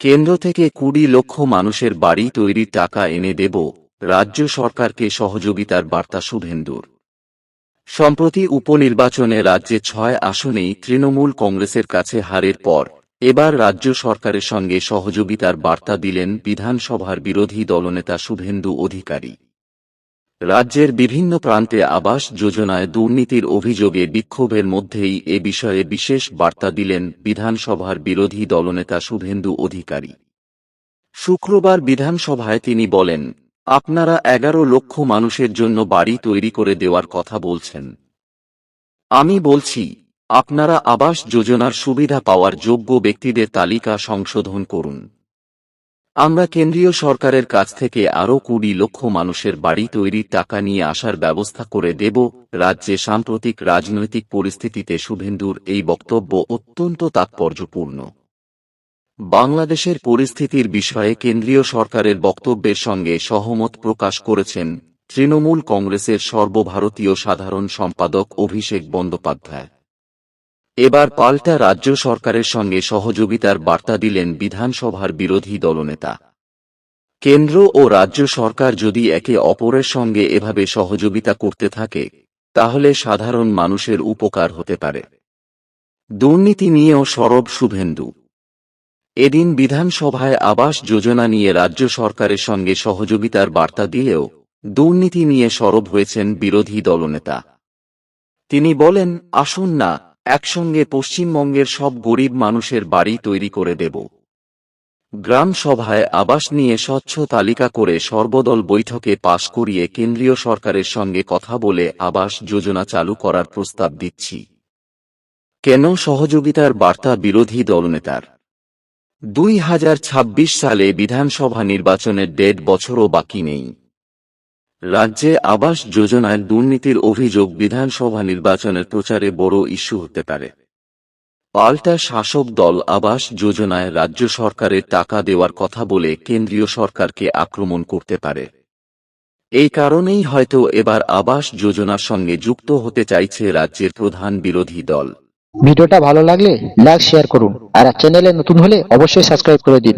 কেন্দ্র থেকে কুড়ি লক্ষ মানুষের বাড়ি তৈরির টাকা এনে দেব রাজ্য সরকারকে সহযোগিতার বার্তা শুভেন্দুর। সম্প্রতি উপনির্বাচনে রাজ্যে ছয় আসনেই তৃণমূল কংগ্রেসের কাছে হারের পর এবার রাজ্য সরকারের সঙ্গে সহযোগিতার বার্তা দিলেন বিধানসভার বিরোধী দলনেতা শুভেন্দু অধিকারী। রাজ্যের বিভিন্ন প্রান্তে আবাস যোজনায় দুর্নীতির অভিযোগে বিক্ষোভের মধ্যেই এ বিষয়ে বিশেষ বার্তা দিলেন বিধানসভার বিরোধী দলনেতা শুভেন্দু অধিকারী। শুক্রবার বিধানসভায় তিনি বলেন, আপনারা এগারো লক্ষ মানুষের জন্য বাড়ি তৈরি করে দেওয়ার কথা বলছেন। আমি বলছি, আপনারা আবাস যোজনার সুবিধা পাওয়ার যোগ্য ব্যক্তিদের তালিকা সংশোধন করুন। আমরা কেন্দ্রীয় সরকারের কাছ থেকে আরও কুড়ি লক্ষ মানুষের বাড়ি তৈরির টাকা নিয়ে আসার ব্যবস্থা করে দেব। রাজ্যে সাম্প্রতিক রাজনৈতিক পরিস্থিতিতে শুভেন্দুর এই বক্তব্য অত্যন্ত তাৎপর্যপূর্ণ। বাংলাদেশের পরিস্থিতির বিষয়ে কেন্দ্রীয় সরকারের বক্তব্যের সঙ্গে সহমত প্রকাশ করেছেন তৃণমূল কংগ্রেসের সর্বভারতীয় সাধারণ সম্পাদক অভিষেক বন্দ্যোপাধ্যায়। এবার পাল্টা রাজ্য সরকারের সঙ্গে সহযোগিতার বার্তা দিলেন বিধানসভার বিরোধী দলনেতা। কেন্দ্র ও রাজ্য সরকার যদি একে অপরের সঙ্গে এভাবে সহযোগিতা করতে থাকে, তাহলে সাধারণ মানুষের উপকার হতে পারে। দুর্নীতি নিয়েও সরব শুভেন্দু। এদিন বিধানসভায় আবাস যোজনা নিয়ে রাজ্য সরকারের সঙ্গে সহযোগিতার বার্তা দিয়েও দুর্নীতি নিয়ে সরব হয়েছেন বিরোধী দলনেতা। তিনি বলেন, আসুন না একসঙ্গে পশ্চিমবঙ্গের সব গরিব মানুষের বাড়ি তৈরি করে দেব। গ্রাম সভায় আবাস নিয়ে স্বচ্ছ তালিকা করে সর্বদল বৈঠকে পাশ করিয়ে কেন্দ্রীয় সরকারের সঙ্গে কথা বলে আবাস যোজনা চালু করার প্রস্তাব দিচ্ছি। কেন সহযোগিতার বার্তা বিরোধী দলনেতার? দুই হাজার ছাব্বিশ সালে বিধানসভা নির্বাচনের দেড় বছরও বাকি নেই। রাজ্যে আবাস যোজনায় দুর্নীতির অভিযোগ বিধানসভা নির্বাচনের প্রচারে বড় ইস্যু হতে পারে। পাল্টা শাসক দল আবাস যোজনায় রাজ্য সরকারের টাকা দেওয়ার কথা বলে কেন্দ্রীয় সরকারকে আক্রমণ করতে পারে। এই কারণেই হয়তো এবার আবাস যোজনার সঙ্গে যুক্ত হতে চাইছে রাজ্যের প্রধান বিরোধী দল। ভিডিওটা ভালো লাগলে লাইক, শেয়ার করুন। আর চ্যানেলে নতুন হলে অবশ্যই সাবস্ক্রাইব করে দিন।